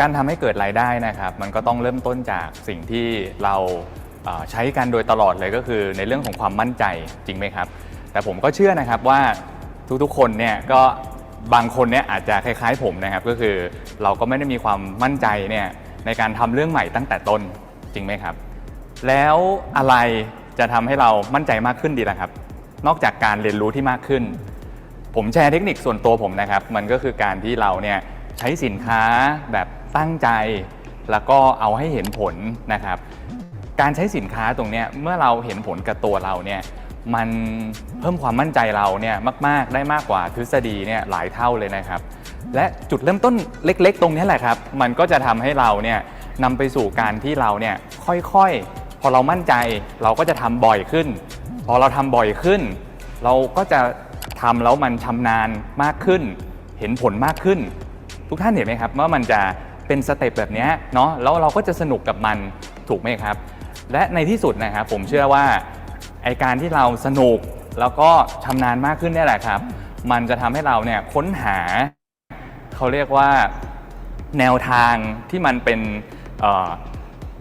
การทำให้เกิดรายได้นะครับ มันก็ต้องเริ่มต้นจากสิ่งที่เราใช้กันโดยตลอดเลยก็คือในเรื่องของความมั่นใจจริงไหมครับ แต่ผมก็เชื่อนะครับว่าทุกๆคนเนี่ยก็บางคนเนี่ยอาจจะคล้าย ๆ ผมนะครับ ก็คือเราก็ไม่ได้มีความมั่นใจเนี่ยในการทำเรื่องใหม่ตั้งแต่ต้นจริงไหมครับ แล้วอะไรจะทำให้เรามั่นใจมากขึ้นดีล่ะครับ นอกจากการเรียนรู้ที่มากขึ้น ผมแชร์เทคนิคส่วนตัวผมนะครับ มันก็คือการที่เราเนี่ยใช้สินค้าแบบ ตั้งใจ แล้วก็เอาให้เห็นผลนะครับ การใช้สินค้าตรงเนี้ยเมื่อเราเห็นผลกับตัวเราเนี่ยมันเพิ่มความมั่นใจเราเนี่ยมาก ๆ ได้มากกว่าทฤษฎีเนี่ยหลายเท่าเลยนะครับ และจุดเริ่มต้นเล็ก ๆ ตรงนี้แหละครับ มันก็จะทำให้เราเนี่ยนำไปสู่การที่เราเนี่ยค่อย ๆ พอเรามั่นใจเราก็จะทำบ่อยขึ้น พอเราทำบ่อยขึ้น เราก็จะทำแล้วมันชำนาญมากขึ้น เห็นผลมากขึ้น ทุกท่านเห็นไหมครับว่ามันจะ เป็นสเต็ปแบบนี้เนาะแล้วเราก็จะสนุกกับมันถูกไหมครับ และในที่สุดนะครับผมเชื่อว่าไอการที่เราสนุกแล้วก็ชำนาญมากขึ้นนี่แหละครับ มันจะทำให้เราเนี่ยค้นหาเขาเรียกว่าแนวทางที่มันเป็น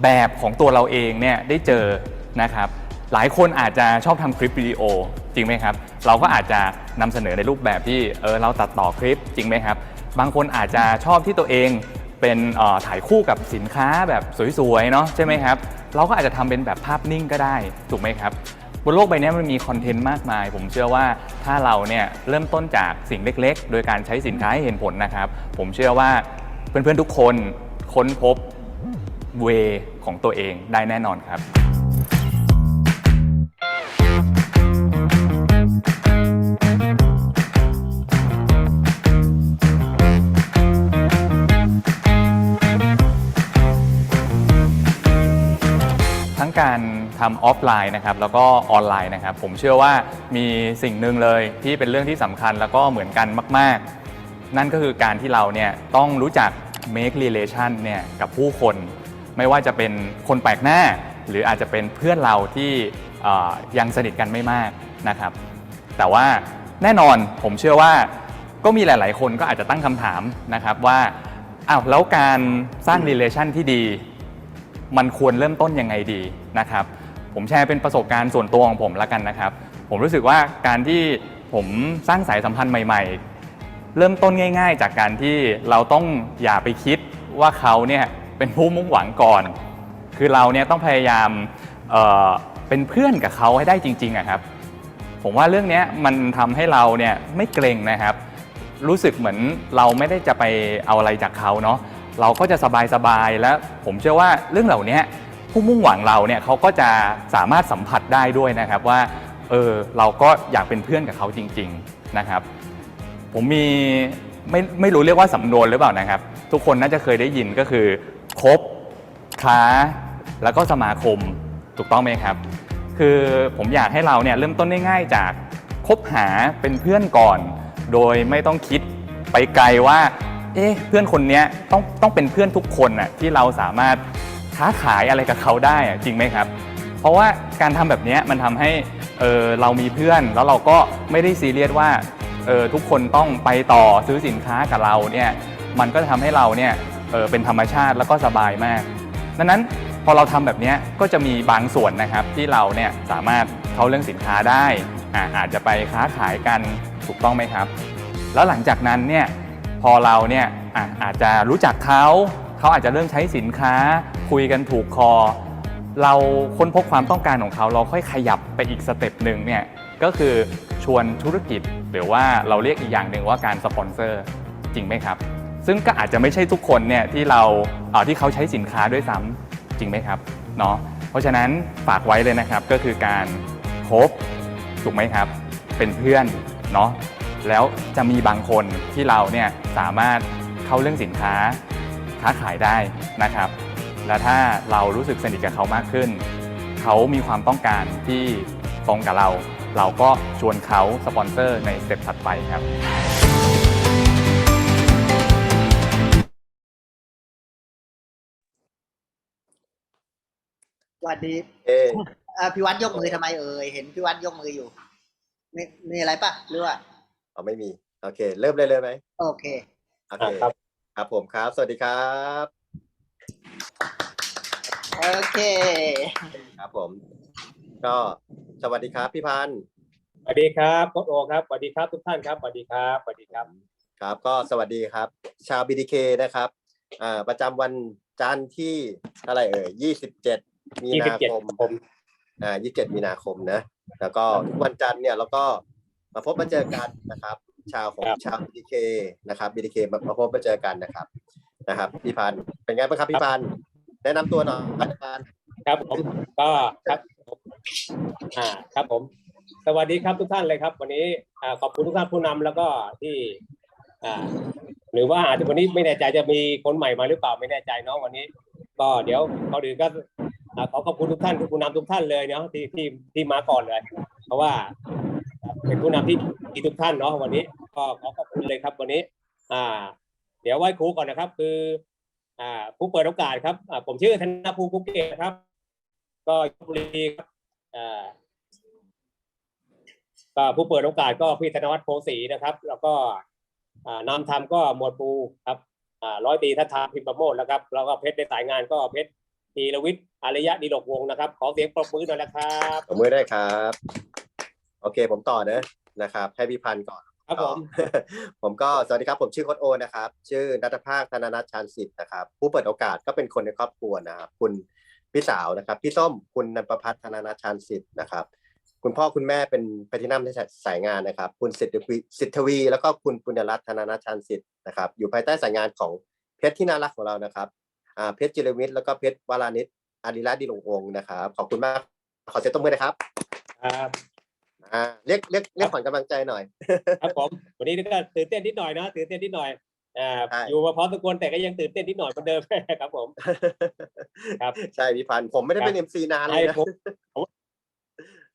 แบบของตัวเราเองเนี่ยได้เจอนะครับ หลายคนอาจจะชอบทำคลิปวิดีโอจริงไหมครับ เราก็อาจจะนำเสนอในรูปแบบที่เออเราตัดต่อคลิปจริงไหมครับ บางคนอาจจะชอบที่ตัวเอง เป็นถ่ายคู่กับสินค้าแบบสวยๆเนาะใช่ไหมครับ เราก็อาจจะทำเป็นแบบภาพนิ่งก็ได้ถูกไหมครับบนโลกใบนี้มันมีคอนเทนต์มากมาย ผมเชื่อว่าถ้าเราเนี่ยเริ่มต้นจากสิ่งเล็กๆ โดยการใช้สินค้าให้เห็นผลนะครับ ผมเชื่อว่าเพื่อนๆทุกคนค้นพบเวของตัวเองได้แน่นอนครับ ทั้งการทำออฟไลน์นะครับแล้วก็ออนไลน์นะครับ ผมเชื่อว่ามีสิ่งหนึ่งเลยที่เป็นเรื่องที่สำคัญแล้วก็เหมือนกันมาก ๆ นั่นก็คือการที่เราเนี่ยต้องรู้จัก make relation เนี่ยกับผู้คน ไม่ว่าจะเป็นคนแปลกหน้า หรืออาจจะเป็นเพื่อนเราที่ยังสนิทกันไม่มากนะครับ แต่ว่าแน่นอนผมเชื่อว่าก็มีหลาย ๆ คนก็อาจจะตั้งคำถามนะครับว่าอ้าวแล้วการสร้าง relation ที่ดี มันควรเริ่มต้นยังไงดีนะครับผมแชร์เป็นประสบการณ์ส่วนตัวของผมละกันนะครับ ผมรู้สึกว่าการที่ผมสร้างสายสัมพันธ์ใหม่ ๆ เริ่มต้นง่าย ๆ จากการที่เราต้องอย่าไปคิดว่าเขาเนี่ยเป็นผู้มุ่งหวังก่อน คือเราเนี่ยต้องพยายามเเป็นเพื่อนกับเขาให้ได้จริงๆอะครับ ผมว่าเรื่องนี้มันทำให้เราเนี่ยไม่เกรงนะครับ รู้สึกเหมือนเราไม่ได้จะไปเอาอะไรจากเขาเนาะ เราก็จะสบายๆและผมเชื่อว่าเรื่องเหล่านี้ผู้มุ่งหวังเราเนี่ยเขาก็จะสามารถสัมผัสได้ด้วยนะครับว่าเออเราก็อยากเป็นเพื่อนกับเขาจริง ๆนะครับ ผมมีไม่ไม่รู้เรียกว่าสำนวนหรือเปล่านะครับ ทุกคนน่าจะเคยได้ยินก็คือคบค้า แล้วก็สมาคมถูกต้องไหมครับ คือผมอยากให้เราเนี่ยเริ่มต้นง่ายๆจากคบหาเป็นเพื่อนก่อน โดยไม่ต้องคิดไปไกลว่า เอ๊ะเพื่อนคนเนี้ยต้องต้องเป็นเพื่อนทุกคนน่ะที่เราสามารถค้าขายอะไรกับเขาได้อะจริงไหมครับ เพราะว่าการทำแบบเนี้ยมันทำให้เออเรามีเพื่อนแล้วเราก็ไม่ได้ซีเรียสว่าเออทุกคนต้องไปต่อซื้อสินค้ากับเราเนี่ยมันก็จะทำให้เราเนี่ยเออเป็นธรรมชาติแล้วก็สบายมากดังนั้นพอเราทำแบบเนี้ยก็จะมีบางส่วนนะครับที่เราเนี่ยสามารถเข้าเรื่องสินค้าได้อ่าอาจจะไปค้าขายกันถูกต้องไหมครับ แล้วหลังจากนั้นเนี่ย พอเราเนี่ยอะอาจจะรู้จักเขาเขาอาจจะเริ่มใช้สินค้า คุยกันถูกคอ เราค้นพบความต้องการของเขา เราค่อยขยับไปอีกสเต็ปหนึ่งเนี่ยก็คือชวนธุรกิจหรือว่าเราเรียกอีกอย่างหนึ่งว่าการสปอนเซอร์จริงไหมครับ ซึ่งก็อาจจะไม่ใช่ทุกคนเนี่ยที่เราเที่เขาใช้สินค้าด้วยซ้ำจริงไหมครับเนาะเพราะฉะนั้นฝากไว้เลยนะครับก็คือการคบถูกไหมครับ เป็นเพื่อนเนาะ แล้วจะมีบางคนที่เราเนี่ยสามารถเข้าเรื่องสินค้าค้าขายได้นะครับ และถ้าเรารู้สึกสนิทกับเขามากขึ้น เขามีความต้องการที่ตรงกับเรา เราก็ชวนเขาสปอนเซอร์ในสเต็ปถัดไปครับสวัสดีเอ๊ะอ่าพี่วัดยกมือทำไมเอ่ยเห็นพี่วัดยกมืออยู่มีมีอะไรปะหรือว่า เอาไม่มี โอเค เริ่มเลยเลยไหมโอเค โอเคครับ ครับผมครับ สวัสดีครับ โอเค ครับผม ก็สวัสดีครับพี่พันธ์สวัสดีครับโค้ชโอครับสวัสดีครับทุกท่านครับสวัสดีครับสวัสดีครับครับ ก็สวัสดีครับ ชาว BDK นะครับอ่าประจำวันจันทร์ที่เท่าไหร่เอ่ย27มีนาคม27ผม อ่า27 มีนาคมนะ แล้วก็ทุกวันจันทร์เนี่ยเราก็ มาพบมาเจอกันนะครับ ชาวของชาว BDK นะครับ BDK มามาพบมาเจอกันนะครับนะครับพี่พันธ์เป็นไงบ้างครับพี่พันธ์แนะนำตัวหน่อยพี่พันธ์ครับผมก็ครับผมอ่าครับผม สวัสดีครับทุกท่านเลยครับ วันนี้อ่าขอบคุณทุกท่านผู้นำแล้วก็ที่อ่าหรือว่าอาจจะวันนี้ไม่แน่ใจจะมีคนใหม่มาหรือเปล่าไม่แน่ใจเนาะวันนี้ ก็เดี๋ยวก่อนอื่นก็อ่าขอขอบคุณทุกท่านผู้นำทุกท่านเลยเนาะที่ที่ที่มาก่อนเลย เพราะว่า เป็นผู้นำที่ดีทุกท่านเนาะวันนี้ก็ขอขอบคุณเลยครับวันนี้ อ่า เดี๋ยวไหว้ครูก่อนนะครับ คือ อ่า ผู้เปิดโอกาสครับอ่าผมชื่อธนภูมิภูเกตครับ ก็ยุรีครับอ่าก็ผู้เปิดโอกาสก็พี่ธนวัฒน์โพสีนะครับ แล้วก็อ่านำทำก็หมวดปูครับอ่าร้อยตีทัศธาพิมพ์ประโมทแล้วครับแล้วก็เพชรในสายงานก็เพชรธีรวิทย์อารยะดีหลกวงนะครับ ขอเสียงปรบมือหน่อยนะครับผมมือได้ครับ โอเค ผมต่อเนอะนะครับให้พี่พันธ์ก่อนครับผม ผมก็สวัสดีครับผมชื่อโค้ดโอนะครับ ชื่อนัทภาคธนนัทชานสิทธิ์นะครับ ผู้เปิดโอกาสก็เป็นคนในครอบครัวนะครับคุณพี่สาวนะครับ พี่ส้มคุณนันประพัฒน์ธนนัทชานสิทธิ์นะครับ คุณพ่อคุณแม่เป็นแพทินัมในสายงานนะครับ คุณสิทธิวีสิทธวี แล้วก็คุณปุญญรัตน์ธนนัทชานสิทธิ์นะครับ อยู่ภายใต้สายงานของเพชรที่น่ารักของเรานะครับอ่าเพชรจิรวิทย์แล้วก็เพชรวารานิชอาริรัตน์ดีหลงวงศ์นะครับขอบคุณมากขอเสียงตบมือนะครับครับ อ่าเรียกเรียกเรียกขวัญกำลังใจหน่อย ครับผม วันนี้ก็ตื่นเต้นนิดหน่อยนะตื่นเต้นนิดหน่อยอ่าใช่ อยู่มาพอสมควรแต่ก็ยังตื่นเต้นนิดหน่อยเหมือนเดิม ครับผม ครับ ใช่พี่พันธ์ผมไม่ได้เป็นเอ็มซีนานเลยให้นะผมผม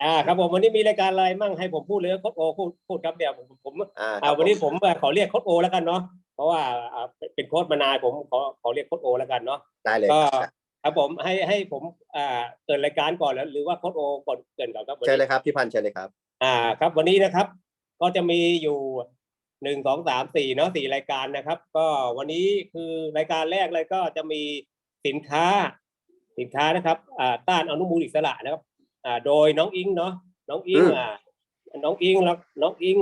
อ่าครับผมวันนี้มีรายการอะไรมั่งให้ผมพูดเลยโค้ดโอพูดพูดครับเดี๋ยวผมผมอ่าอ่าวันนี้ผมขอเรียกโค้ดโอแล้วกันเนาะเพราะว่าอ่าเป็นเป็นโค้ดมานานผมขอขอเรียกโค้ดโอแล้วกันเนาะ ได้เลยก็ครับครับผมให้ให้ผมอ่าเกิดรายการก่อนแล้วหรือว่าโค้ดโอก่อนเกินก่อนครับวันเชิญนี้ เลยครับพี่พันธ์เชิญเลยครับ อ่าครับวันนี้นะครับ ก็จะมีอยู่หนึ่งสองสามสี่เนาะสี่รายการนะครับ ก็วันนี้คือรายการแรกเลยก็จะมีสินค้าสินค้านะครับอ่าต้านอนุมูลอิสระนะครับอ่าโดยน้องอิงเนาะน้องอิงอืมอ่าน้องอิงแล้วน้องอิง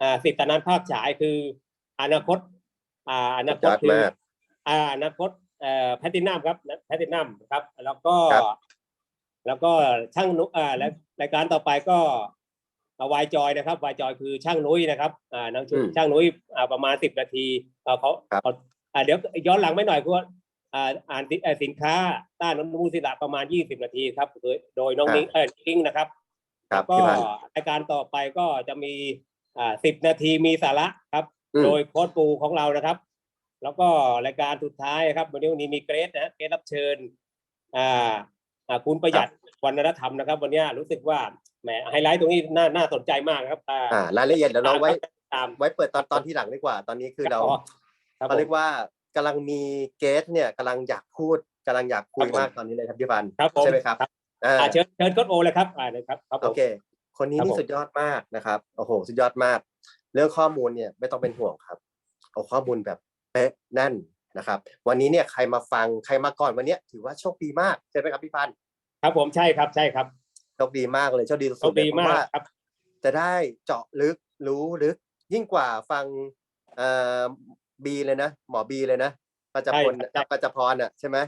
อ่าสิทธนันท์ภาพฉายคืออนาคตอ่าอนาคยตอดคือมากอ่าอนาคตเอ่อแพทินัมครับแพทินัมครับ แล้วก็ครับแล้วก็ช่างนุอ่าและรายการต่อไปก็ วายจอยนะครับวายจอยคือช่างนุ้ยนะครับอ่าน้องชุอืมช่างนุ้ยอ่าประมาณสิบนาทีเอ่อเขาครับ เขาอ่าเดี๋ยวย้อนหลังไม่หน่อยคือว่าอ่าอ่านสิเอ่อสินค้าต้านอนุมูลอิสระประมาณยี่สิบนาทีครับโดยโดยน้องนิ้งเออนิ้งนะครับ ครับก็พี่พันธ์รายการต่อไปก็จะมีอ่าสิบนาทีมีสาระครับ อืม โดยโค้ชปูของเรานะครับ แล้วก็รายการสุดท้ายครับวันนี้วันนี้มีเกรดนะฮะเกรดรับเชิญอ่าอ่าคุณประหยัดวรรณธรรมนะครับ วันนี้รู้สึกว่า แหมไฮไลท์ตรงนี้น่าน่าสนใจมากครับอ่าอ่ารายละเอียดเดี๋ยวเราไว้ตาม ไว้เปิดตอนตอนที่หลังดีกว่า ตอนนี้คือเราครับเขาผมเรียกว่ากำลังมีเกสเนี่ยกำลังอยากพูดกำลังอยากคุยครับผมมากตอนนี้เลยครับพี่พันธ์ครับผมใช่ไหมครับอ่าอ่าเชิญเชิญโค้ชโอเลยครับอ่านะครับครับผโอมเค คนนี้ครับนี่ผมสุดยอดมากนะครับโอ้โหสุดยอดมาก เรื่องข้อมูลเนี่ยไม่ต้องเป็นห่วงครับเอาข้อมูลแบบเป๊ะแน่นนะครับ วันนี้เนี่ยใครมาฟังใครมาก่อนวันเนี้ยถือว่าโชคดีมากใช่ไหมครับพี่พันธ์ครับผมใช่ครับใช่ครับโชคดีมากเลยโชคดีโชสุคดๆเลยดีเพมาราะกว่าครับ จะได้เจาะลึกรู้ลึก ยิ่งกว่าฟังเอ่อบีเลยนะ หมอบีเลยนะปัจจพลใช่ครับปัจจพรอะใช่ไหม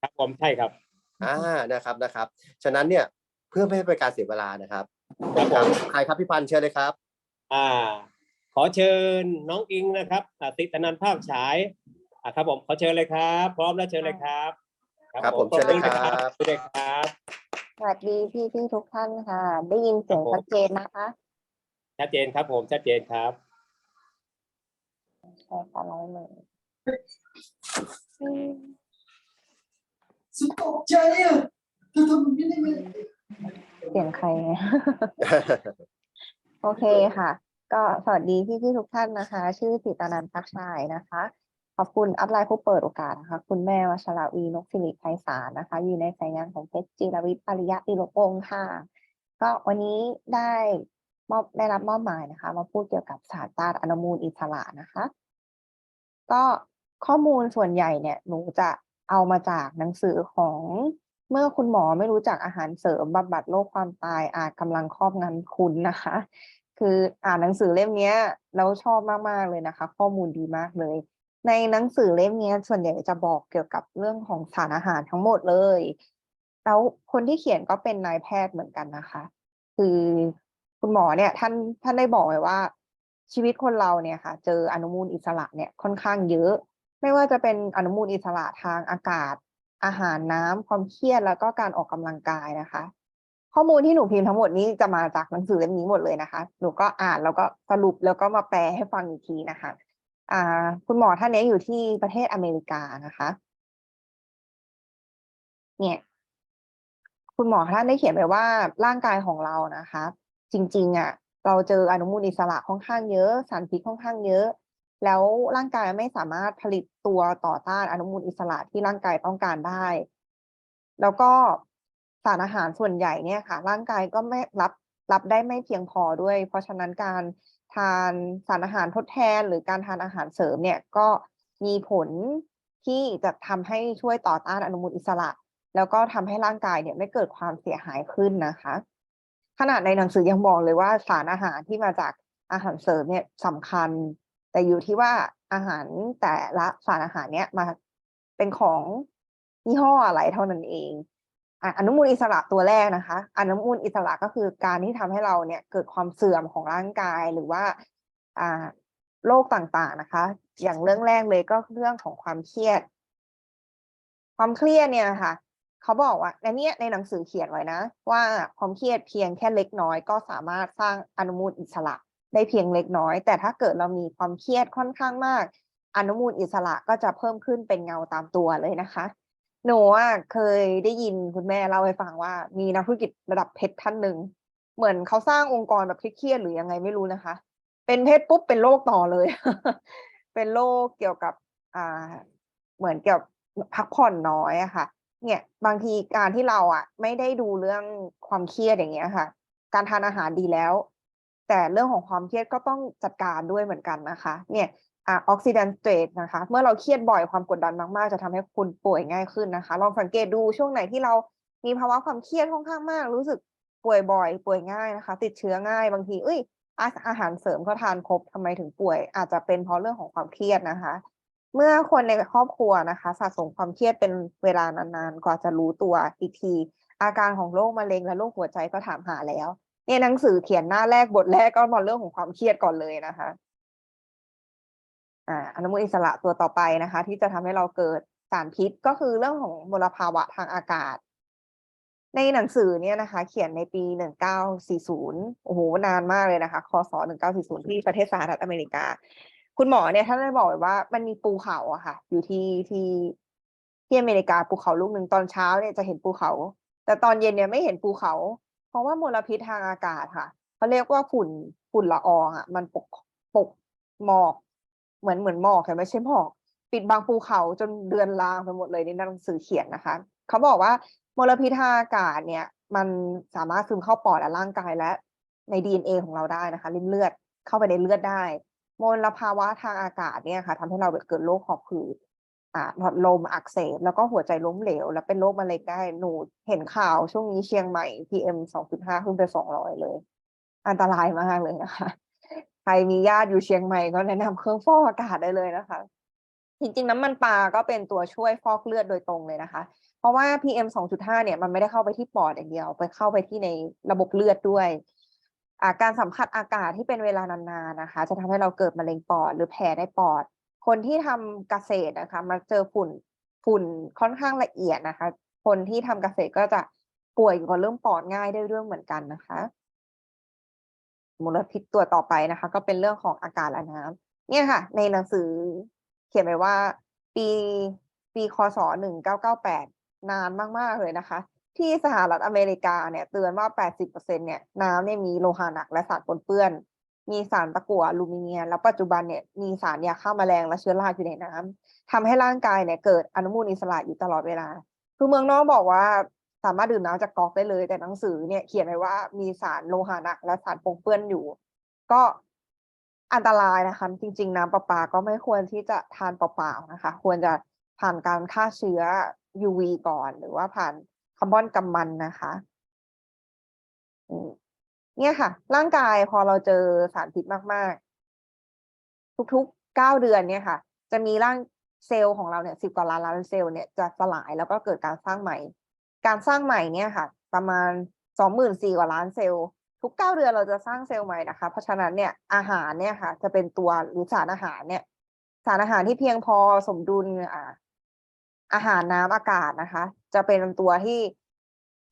ครับผมใช่ครับอ่านะครับนะครับ ฉะนั้นเนี่ยเพื่อไม่ให้เป็นการเสียเวลานะครับครับผมใครครับพี่พันธ์เชิญเลยครับ อ่า ขอเชิญน้องอิงนะครับอ่าติตนันท์ภาพฉายอ่าครับผมขอเชิญเลยครับ พร้อมแล้วเชิญเลยครับ ครับผมเชิญเลยครับเชิญเลยครับ สวัสดีพี่พี่ๆทุกท่านค่ะ ได้ยินเสียงครับผมชัดเจนนะคะ ชัดเจนครับผมชัดเจนครับใช่ค่ะร้อยเลยอืมสุดตกใจอะเธอทำแบบนี้ได้ไงเสียงใคร โอเคค่ะ ก็สวัสดีพี่พี่ๆทุกท่านนะคะ ชื่อสิตานันท์พักชายนะคะ ขอบคุณอัพไลน์ผู้เปิดโอกาสนะคะ คุณแม่วชราวีนกสิริไพศาลนะคะ อยู่ในสายงานของเพชรจิรวิทย์อริยะติโลกงค่ะ ก็วันนี้ได้มอบได้รับมอบหมายนะคะ มาพูดเกี่ยวกับสารต้านอนุมูลอิสระนะคะ ก็ข้อมูลส่วนใหญ่เนี่ยหนูจะเอามาจากหนังสือของเมื่อคุณหมอไม่รู้จักอาหารเสริมบำบัดโรคความตายอาจกำลังครอบงำคุณนะคะ คืออ่านหนังสือเล่มนี้แล้วชอบมาก ๆ เลยนะคะ ข้อมูลดีมากเลย ในหนังสือเล่มนี้ส่วนใหญ่จะบอกเกี่ยวกับเรื่องของสารอาหารทั้งหมดเลย แล้วคนที่เขียนก็เป็นนายแพทย์เหมือนกันนะคะ คือคุณหมอเนี่ยท่านท่านได้บอกไว้ว่าชีวิตคนเราเนี่ยค่ะ เจออนุมูลอิสระเนี่ยค่อนข้างเยอะ ไม่ว่าจะเป็นอนุมูลอิสระทางอากาศ อาหารน้ำความเครียดแล้วก็การออกกำลังกายนะคะ ข้อมูลที่หนูพิมพ์ทั้งหมดนี้จะมาจากหนังสือเล่มนี้หมดเลยนะคะ หนูก็อ่านแล้วก็สรุปแล้วก็มาแปลให้ฟังอีกทีนะคะ คุณหมอท่านนี้อยู่ที่ประเทศอเมริกานะคะ เนี่ย คุณหมอท่านได้เขียนไว้ว่าร่างกายของเรานะคะ จริง ๆอะ เราเจออนุมูลอิสระค่อนข้างเยอะ สารพิษค่อนข้างเยอะ แล้วร่างกายไม่สามารถผลิตตัวต่อต้านอนุมูลอิสระที่ร่างกายต้องการได้ แล้วก็สารอาหารส่วนใหญ่เนี่ยค่ะ ร่างกายก็ไม่รับรับได้ไม่เพียงพอด้วย เพราะฉะนั้นการ ทานสารอาหารทดแทน หรือการทานอาหารเสริมเนี่ยก็มีผลที่จะทำให้ช่วยต่อต้านอนุมูลอิสระ แล้วก็ทำให้ร่างกายเนี่ยไม่เกิดความเสียหายขึ้นนะคะ ขนาดในหนังสือยังบอกเลยว่าสารอาหารที่มาจากอาหารเสริมเนี่ยสำคัญ แต่อยู่ที่ว่าอาหารแต่ละสารอาหารเนี้ยมาเป็นของยี่ห้ออะไรเท่านั้นเอง อนุมูลอิสระตัวแรกนะคะ อนุมูลอิสระก็คือการที่ทำให้เราเนี่ยเกิดความเสื่อมของร่างกายหรือว่าอ่าโรคต่างๆนะคะ อย่างเรื่องแรกเลยก็เรื่องของความเครียด ความเครียดเนี่ยค่ะเขาบอกว่าในเนี้ยในหนังสือเขียนไว้นะ ว่าความเครียดเพียงแค่เล็กน้อย ก็สามารถสร้างอนุมูลอิสระได้เพียงเล็กน้อย แต่ถ้าเกิดเรามีความเครียดค่อนข้างมาก อนุมูลอิสระก็จะเพิ่มขึ้นเป็นเงาตามตัวเลยนะคะ หนูอะเคยได้ยินคุณแม่เล่าให้ฟังว่า มีนักธุรกิจระดับเพชรท่านหนึ่ง เหมือนเขาสร้างองค์กรแบบเครียดๆหรือยังไงไม่รู้นะคะ เป็นเพชรปุ๊บเป็นโรคต่อเลย เป็นโรคเกี่ยวกับ อ่า เหมือนเกี่ยวกับพักผ่อนน้อยอะค่ะ เนี่ย บางทีการที่เราอะไม่ได้ดูเรื่องความเครียดอย่างเงี้ยค่ะ การทานอาหารดีแล้ว แต่เรื่องของความเครียดก็ต้องจัดการด้วยเหมือนกันนะคะ เนี่ย ออกซิแดนเตรตนะคะ เมื่อเราเครียดบ่อยความกดดันมากๆ จะทำให้คุณป่วยง่ายขึ้นนะคะ ลองสังเกตดูช่วงไหนที่เรามีภาวะความเครียดค่อนข้างมาก รู้สึกป่วยบ่อย ป่วยง่ายนะคะ ติดเชื้อง่ายบางทีเอ้ยอาอาหารเสริมก็ทานครบทำไมถึงป่วย อาจจะเป็นเพราะเรื่องของความเครียดนะคะ เมื่อคนในครอบครัวนะคะ สะสมความเครียดเป็นเวลานานๆกว่าจะรู้ตัวอีกที อาการของโรคมะเร็งและโรคหัวใจก็ถามหาแล้วเนี่ยหนังสือเขียนหน้าแรกบทแรกก็มาเรื่องของความเครียดก่อนเลยนะคะ อ่าอนุมูลอิสระตัวต่อไปนะคะ ที่จะทำให้เราเกิดสารพิษก็คือเรื่องของมลภาวะทางอากาศ ในหนังสือเนี่ยนะคะ เขียนในปี 1940 โอ้โหนานมากเลยนะคะคศ1940 ที่ประเทศสหรัฐอเมริกา คุณหมอเนี่ยท่านได้บอกไว้ว่ามันมีภูเขาอะค่ะ อยู่ที่ที่ที่อเมริกาภูเขาลูกหนึ่งตอนเช้าเนี่ยจะเห็นภูเขา แต่ตอนเย็นเนี่ยไม่เห็นภูเขา เพราะว่ามลพิษทางอากาศค่ะเขาเรียกว่าฝุ่นฝุ่นละอองอะมันปกปกหมอก เหมือนเหมือนหมอกแต่ไม่ใช่หมอก ปิดบังภูเขาจนเดือนลางไปหมดเลยในหนังสือเขียนนะคะ เขาบอกว่ามลพิษทางอากาศเนี่ย มันสามารถซึมเข้าปอดและร่างกายและใน DNA ของเราได้นะคะริมเลือดเข้าไปในเลือดได้มลภาวะทางอากาศเนี่ยค่ะทำให้เราเกิดโรคหอบหืดอ่าหลอดลมอักเสบ แล้วก็หัวใจล้มเหลว แล้วเป็นโรคมะเร็งได้หนูเห็นข่าวช่วงนี้เชียงใหม่ PM 2.5 ขึ้นไป 200 เลย อันตรายมากเลยนะคะ ใครมีญาติอยู่เชียงใหม่ก็แนะนำเครื่องฟอกอากาศได้เลยนะคะ จริงๆน้ำมันปลาก็เป็นตัวช่วยฟอกเลือดโดยตรงเลยนะคะ เพราะว่า PM 2.5 เนี่ยมันไม่ได้เข้าไปที่ปอดอย่างเดียว ไปเข้าไปที่ในระบบเลือดด้วยอาการสัมผัสอากาศที่เป็นเวลานานๆนะคะ จะทำให้เราเกิดมะเร็งปอดหรือแผลในปอด คนที่ทำเกษตรนะคะมาเจอฝุ่นฝุ่นค่อนข้างละเอียดนะคะ คนที่ทำเกษตรก็จะป่วยเกี่ยวกับเรื่องปอดง่ายได้เรื่องเหมือนกันนะคะ มลพิษตัวต่อไปนะคะ ก็เป็นเรื่องของอากาศและน้ำเนี่ยค่ะ ในหนังสือเขียนไว้ว่า ปีปีคศหนึ่งเก้าเก้าแปดนานมาก ๆ เลยนะคะ ที่สหรัฐอเมริกาเนี่ยเตือนว่า 80%เนี่ยน้ำเนี่ยมีโลหะหนักและสารปนเปื้อน มีสารตะกั่วอลูมิเนียมแล้วปัจจุบันเนี่ยมีสารยาฆ่าแมลงและเชื้อราอยู่ในน้ำทำให้ร่างกายเนี่ยเกิดอนุมูลอิสระอยู่ตลอดเวลา คือเมืองนอกบอกว่า สามารถดื่มน้ำจากก๊อกได้เลย แต่หนังสือเนี่ยเขียนไว้ว่ามีสารโลหะหนักและสารปนเปื้อนอยู่ ก็อันตรายนะคะ จริง ๆ น้ำประปาก็ไม่ควรที่จะทานเปล่าๆนะคะ ควรจะผ่านการฆ่าเชื้อ UV ก่อน หรือว่าผ่านคาร์บอนกำมันนะคะเนี่ยค่ะ ร่างกายพอเราเจอสารพิษมาก ๆ ทุกๆเก้าเดือนเนี่ยค่ะ จะมีร่างเซลล์ของเราเนี่ยสิบกว่าล้านล้านเซลล์เนี่ยจะสลายแล้วก็เกิดการสร้างใหม่ การสร้างใหม่เนี่ยค่ะ ประมาณสองหมื่นสี่กว่าล้านเซลล์ทุกเก้าเดือนเราจะสร้างเซลล์ใหม่นะคะ เพราะฉะนั้นเนี่ยอาหารเนี่ยค่ะ จะเป็นตัวหรือสารอาหารเนี่ย สารอาหารที่เพียงพอสมดุลอ่าอาหารน้ำอากาศนะคะ จะเป็นตัวที่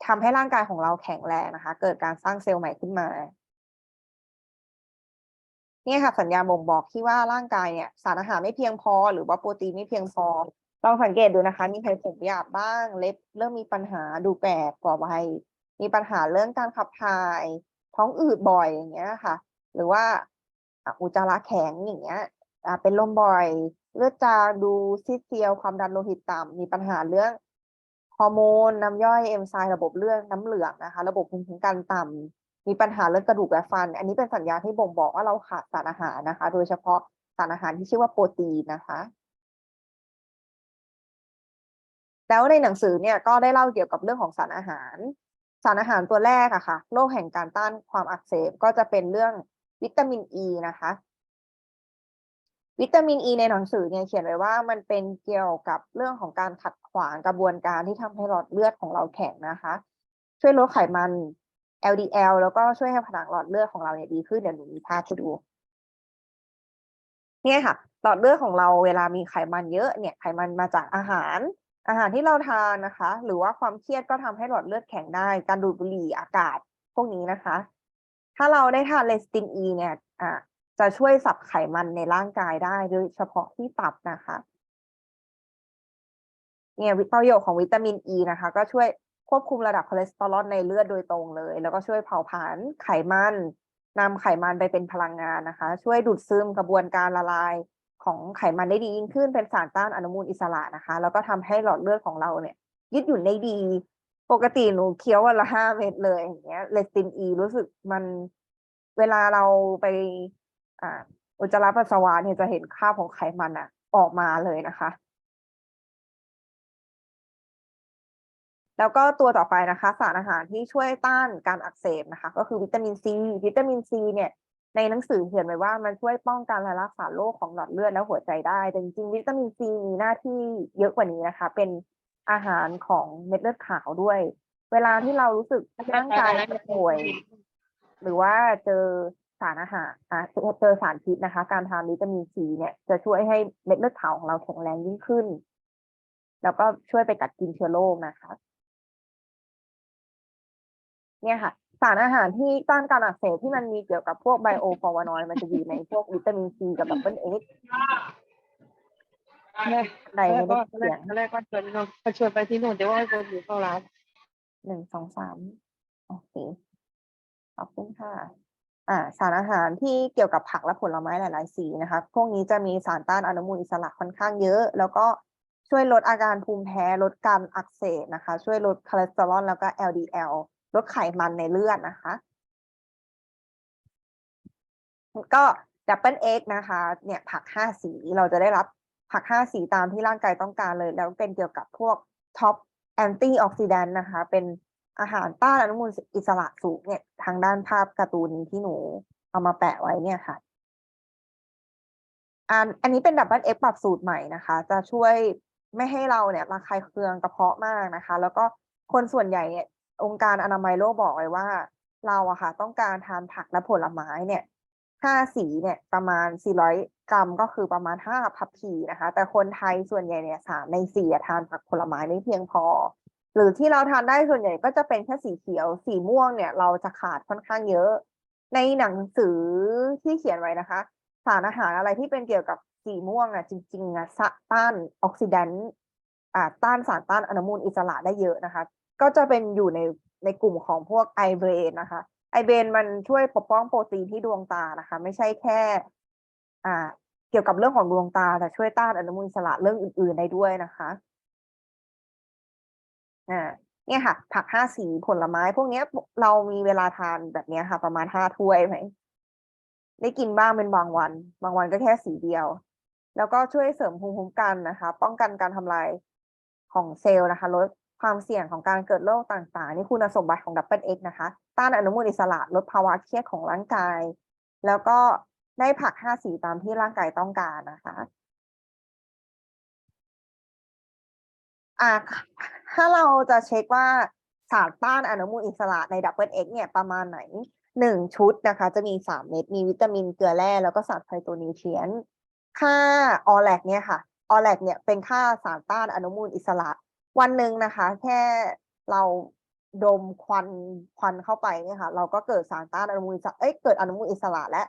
ทำให้ร่างกายของเราแข็งแรงนะคะ เกิดการสร้างเซลล์ใหม่ขึ้นมาเนี่ยค่ะสัญญาณบ่งบอกที่ว่าร่างกายเนี่ย สารอาหารไม่เพียงพอ หรือว่าโปรตีนไม่เพียงพอ ลองสังเกตดูนะคะ มีใครผมหยาบบ้าง เล็บเริ่มมีปัญหาดูแปลกกว่าวัยมีปัญหาเรื่องการขับถ่าย ท้องอืดบ่อยอย่างเงี้ยค่ะ หรือว่าอุจจาระแข็งอย่างเงี้ยเป็นลมบ่อย เลือดจางดูซีดเซียวความดันโลหิตต่ำมีปัญหาเรื่องฮอร์โมนน้ำย่อยเอนไซม์ระบบเลือดน้ำเหลืองนะคะ ระบบภูมิคุ้มกันต่ำมีปัญหาเรื่องกระดูกและฟัน อันนี้เป็นสัญญาณที่บ่งบอกว่าเราขาดสารอาหารนะคะ โดยเฉพาะสารอาหารที่ชื่อว่าโปรตีนนะคะ แล้วในหนังสือเนี่ยก็ได้เล่าเกี่ยวกับเรื่องของสารอาหาร สารอาหารตัวแรกอะค่ะโรคแห่งการต้านความอักเสบก็จะเป็นเรื่องวิตามินอ e ีนะคะ วิตามินอ e ีในหนังสือเนี่ยเขียนไว้ว่ามันเป็นเกี่ยวกับเรื่องของการขัดขวางกระบวนการที่ทำให้หลอดเลือดของเราแข็งนะคะ ช่วยลดไขมัน LDL แล้วก็ช่วยให้ผนังหลอดเลือดของเราเนี่ยดีขึ้นเดี๋ยวหนูมีภาพให้ดูเนี่ยค่ะหลอดเลือดของเราเวลามีไขมันเยอะเนี่ยไขมันมาจากอาหาร อาหารที่เราทานนะคะ หรือว่าความเครียดก็ทำให้หลอดเลือดแข็งได้ การดูดบุหรี่อากาศพวกนี้นะคะ ถ้าเราได้ทานเลสตินอีเนี่ยอะจะช่วยสับไขมันในร่างกายได้โดยเฉพาะที่ตับนะคะเนี่ยประโยชน์ของวิตามินอ e ีนะคะ ก็ช่วยควบคุมระดับคอเลสเตอรอลในเลือดโดยตรงเลย แล้วก็ช่วยเผาผลาญไขมันนำไขมันไปเป็นพลังงานนะคะ ช่วยดูดซึมกระบวนการละลาย ของไขมันได้ดียิ่งขึ้นเป็นสารต้านอนุมูลอิสระนะคะ แล้วก็ทำให้หลอดเลือดของเราเนี่ยยืดหยุ่นได้ดี ปกติหนูเคี้ยววันละห้าเม็ดเลยอย่างเงี้ยเลสตินอีรู้สึกมันเวลาเราไปอ่าอุจจาระปัสสาวะเนี่ยจะเห็นคราบของไขมันอะออกมาเลยนะคะ แล้วก็ตัวต่อไปนะคะ สารอาหารที่ช่วยต้านการอักเสบนะคะ ก็คือวิตามินซีวิตามินซีเนี่ย ในหนังสือเขียนไว้ว่ามันช่วยป้องกันและรักษาโรคของหลอดเลือดและหัวใจได้ แต่จริงๆวิตามินซีมีหน้าที่เยอะกว่านี้นะคะ เป็นอาหารของเม็ดเลือดขาวด้วย เวลาที่เรารู้สึกร่างกายป่วย หรือว่าเจอสารอาหารอะเจอสารพิษนะคะ การทานวิตามินซีเนี่ยจะช่วยให้เม็ดเลือดขาวของเราแข็งแรงยิ่งขึ้น แล้วก็ช่วยไปกัดกินเชื้อโรคนะคะ เนี่ยค่ะ สารอาหารที่ต้านการอักเสบที่มันมีเกี่ยวกับพวกไบโอฟลาวานอยด์มันจะอยู่ในพวกวิตามินซีกับดับเบิลเอ็กซ์ในแรไม่กได้ก็เสียงแรกก็ชวนน้องชวนไปที่นู่นแต่ว่าคนอยู่เข้าร้านหนึ่งสองสามโอเคขอบคุณค่ะอ่าสารอาหารที่เกี่ยวกับผักและผลไม้หลายๆ สีนะคะ พวกนี้จะมีสารต้านอนุมูลอิสระค่อนข้างเยอะ แล้วก็ช่วยลดอาการภูมิแพ้ ลดการอักเสบนะคะ ช่วยลดคอเลสเตอรอลแล้วก็ LDL ลดไขมันในเลือดนะคะ ก็ดับเบิลเอ็กนะคะ เนี่ยผักห้าสีเราจะได้รับผักห้าสีตามที่ร่างกายต้องการเลย แล้วเป็นเกี่ยวกับพวกท็อปแอนตี้ออกซิแดนต์นะคะ เป็นอาหารต้านอนุมูลอิสระสูงเนี่ยทางด้านภาพการ์ตูนที่หนูเอามาแปะไว้เนี่ยค่ะอันอันนี้เป็นดับเบิลเอ็กปรับสูตรใหม่นะคะ จะช่วยไม่ให้เราเนี่ยระคายเคืองกระเพาะมากนะคะ แล้วก็คนส่วนใหญ่เนี่ย องค์การอนามัยโลกบอกไว้ว่า เราอะค่ะ ต้องการทานผักและผลไม้เนี่ยห้าสีเนี่ยประมาณ 400 กรัมก็คือประมาณห้าพับพีนะคะ แต่คนไทยส่วนใหญ่เนี่ยสามในสี่ทานผักผลไม้ไม่เพียงพอ หรือที่เราทานได้ส่วนใหญ่ก็จะเป็นแค่สีเขียว สีม่วงเนี่ย เราจะขาดค่อนข้างเยอะ ในหนังสือที่เขียนไว้นะคะ สารอาหารอะไรที่เป็นเกี่ยวกับสีม่วงอะจริงๆอะสะต้านออกซิแดนต์อ่าต้านสารต้านอนุมูลอิสระได้เยอะนะคะ ก็จะเป็นอยู่ในในกลุ่มของพวกไอเบรนนะคะไอเบรนมันช่วยปกป้องโปรตีนที่ดวงตานะคะ ไม่ใช่แค่ อ่า เกี่ยวกับเรื่องของดวงตา แต่ช่วยต้านอนุมูลอิสระเรื่องอื่น ๆ ได้ด้วยนะคะอ่าเนี่ยค่ะ ผักห้าสีผลไม้ พวกเนี้ยเรามีเวลาทานแบบเนี้ยค่ะ ประมาณห้าถ้วยไหมได้กินบ้างเป็นบางวัน บางวันก็แค่สีเดียว แล้วก็ช่วยเสริมภูมิคุ้มกันนะคะ ป้องกันการทำลายของเซลล์นะคะ ลด ความเสี่ยงของการเกิดโรคต่างๆ นี่คุณสมบัติของดับเบิลเอ็กนะคะ ต้านอนุมูลอิสระลดภาวะเครียดของร่างกาย แล้วก็ได้ผักห้าสีตามที่ร่างกายต้องการนะคะอะถ้าเราจะเช็คว่าสารต้านอนุมูลอิสระในดับเบิลเอ็กเนี่ยประมาณไหนหนึ่งชุดนะคะ จะมีสามเม็ดมีวิตามินเกลือแร่แล้วก็สารไฟโตนิวเทรียนค่าออแลกเนี่ยค่ะออแลกเนี่ยเป็นค่าสารต้านอนุมูลอิสระ วันหนึ่งนะคะ แค่เราดมควันควันเข้าไปเนี่ยค่ะ เราก็เกิดสารต้านอนุมูลอิสระเอ้ยเกิดอนุมูลอิสระและ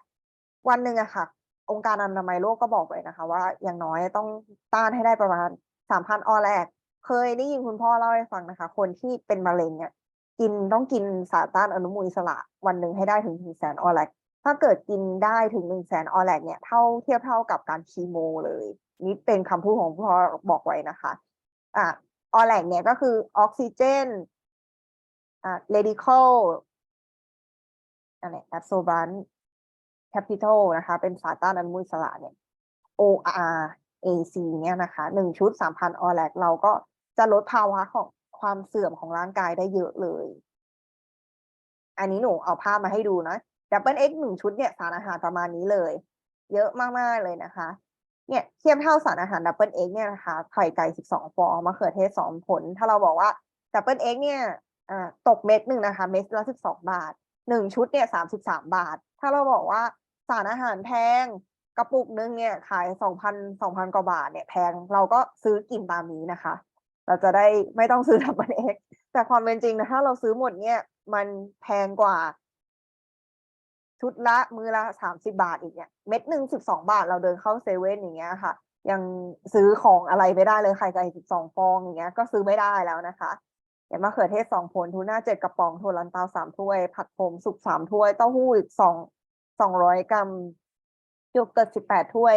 วันหนึ่งอะค่ะ องค์การอนามัยโลกก็บอกเลยนะคะ ว่าอย่างน้อยต้องต้านให้ได้ประมาณสามพันออแลกเคยได้ยินคุณพ่อเล่าให้ฟังนะคะ คนที่เป็นมะเร็งเนี่ยกินต้องกินสารต้านอนุมูลอิสระวันหนึ่งให้ได้ถึงหนึ่งแสนออแลกถ้าเกิดกินได้ถึงหนึ่งแสนออแลกเนี่ยเท่าเทียบเท่ากับการคีโมเลย นี่เป็นคำพูดของพ่อบอกไว้นะคะอะ ออแลกเนี่ยก็คือออกซิเจนอ่าเรดิคอลอะไรแอปโซบันแคปิตอลนะคะ เป็นสารต้านอนุมูลอิสระเนี่ย OR AC เนี่ยนะคะหนึ่งชุดสามพันออแลกเราก็จะลดภาวะของความเสื่อมของร่างกายได้เยอะเลย อันนี้หนูเอาภาพมาให้ดูนะดับเบิลเอ็กหนึ่งชุดเนี่ยสารอาหารประมาณนี้เลย เยอะมาก ๆ เลยนะคะ เนี่ยเทียบเท่าสารอาหารดับเบิลเอ็กเนี่ยนะคะไข่ไก่สิบสองฟองมะเขือเทศสองผล ถ้าเราบอกว่าดับเบิลเอ็กเนี่ยตกเม็ดหนึ่งนะคะเม็ดละสิบสองบาทหนึ่งชุดเนี่ยสามสิบสามบาท ถ้าเราบอกว่าสารอาหารแพงกระปุกนึงเนี่ยขายสองพันสองพันกว่าบาทเนี่ยแพงเราก็ซื้อกินตามนี้นะคะ เราจะได้ไม่ต้องซื้อดับเบิลเอ็กแต่ความเป็นจริงนะถ้าเราซื้อหมดเนี่ยมันแพงกว่า ชุดละมือละสามสิบาทอีกเนี่ยเม็ดหนึ่งสิบสองบาทเราเดินเข้าเซเว่นอย่างเงี้ยค่ะ ยังซื้อของอะไรไม่ได้เลยไข่ไก่สิบสองฟองอย่างเงี้ยก็ซื้อไม่ได้แล้วนะคะอย่างมะเขือเทศสองผลทูน่าเจ็ดกระป๋องถั่วลันเตาสามถ้วย ผักโขมสุกสามถ้วยเต้าหู้อีกสองสองร้อยกรัมโยเกิร์ตสิบแปดถ้วย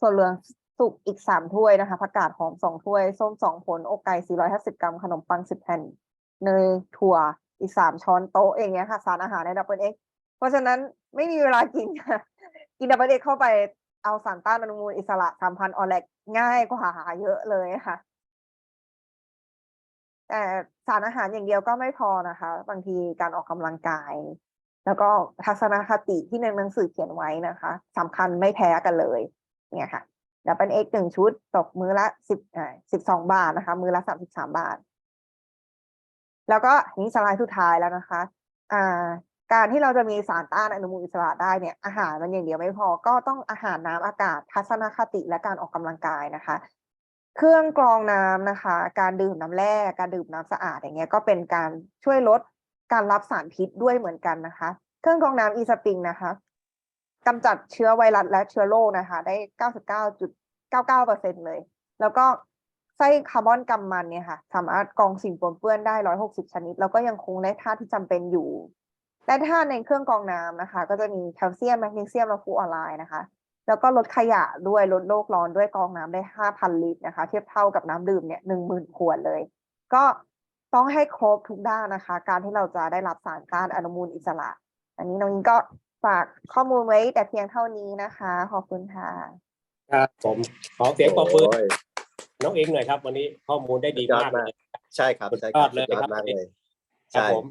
ส่วนเหลืองสุกอีกสามถ้วยนะคะผักกาดหอมสองถ้วย ส้มสองผลอกไก่สี่ร้อยห้าสิบกรัม ขนมปังสิบแผ่นเนยถั่วอีกสามช้อนโต๊ะเองเงี้ยค่ะ สารอาหารในดับเบิลเอ็ก เพราะฉะนั้นไม่มีเวลากินค่ะกินดับเบิลเอ็กเข้าไปเอาสารต้านอนุมูลอิสระสามพันออแลกง่ายกว่าหาเยอะเลยค่ะ แต่สารอาหารอย่างเดียวก็ไม่พอนะคะ บางทีการออกกำลังกาย แล้วก็ทัศนคติที่ในหนังสือเขียนไว้นะคะสำคัญไม่แพ้กันเลยเนี่ยค่ะดับเบิลเอ็กหนึ่งชุดตกมือละสิบอ่าสิบสองบาทนะคะ มือละสามสิบสามบาท แล้วก็นี่สไลด์สุดท้ายแล้วนะคะ อ่า การที่เราจะมีสารต้านอนุมูลอิสระได้เนี่ยอาหารมันอย่างเดียวไม่พอก็ต้องอาหารน้ำอากาศ ทัศนคติและการออกกำลังกายนะคะ เครื่องกรองน้ำนะคะ การดื่มน้ำแร่การดื่มน้ำสะอาดอย่างเงี้ยก็เป็นการช่วยลดการรับสารพิษด้วยเหมือนกันนะคะ เครื่องกรองน้ำอีสปริงนะคะกำจัดเชื้อไวรัสและเชื้อโรคนะคะ ได้เก้าสิบเก้าจุดเก้าเก้าเปอร์เซ็นเลย แล้วก็ไส้คาร์บอนกำมันเนี่ยค่ะ สามารถกรองสิ่งปนเปื้อนได้ร้อยหกสิบชนิด แล้วก็ยังคงได้ธาตุที่จำเป็นอยู่ และธาตุในเครื่องกรองน้ำนะคะ ก็จะมีแคลเซียมแมกนีเซียมและฟลูออไรด์นะคะ แล้วก็ลดขยะด้วยลดโลกร้อนด้วยกรองน้ำได้ห้าพันลิตรนะคะ เทียบเท่ากับน้ำดื่มเนี่ยหนึ่งหมื่นขวดเลย ก็ต้องให้ครบทุกด้านนะคะ การที่เราจะได้รับสารต้านอนุมูลอิสระ อันนี้น้องอิงก็ฝากข้อมูลไว้แต่เพียงเท่านี้นะคะ ขอบคุณค่ะครับผมขอเสียงปรบมือโอ้ยน้องเองหน่อยครับ วันนี้ข้อมูลได้ดีสุดยอดมากมากเลยใช่ครับสุดใช่ยคอรัดบเลยสุดยอครัดบมากเลยครับใช่ผม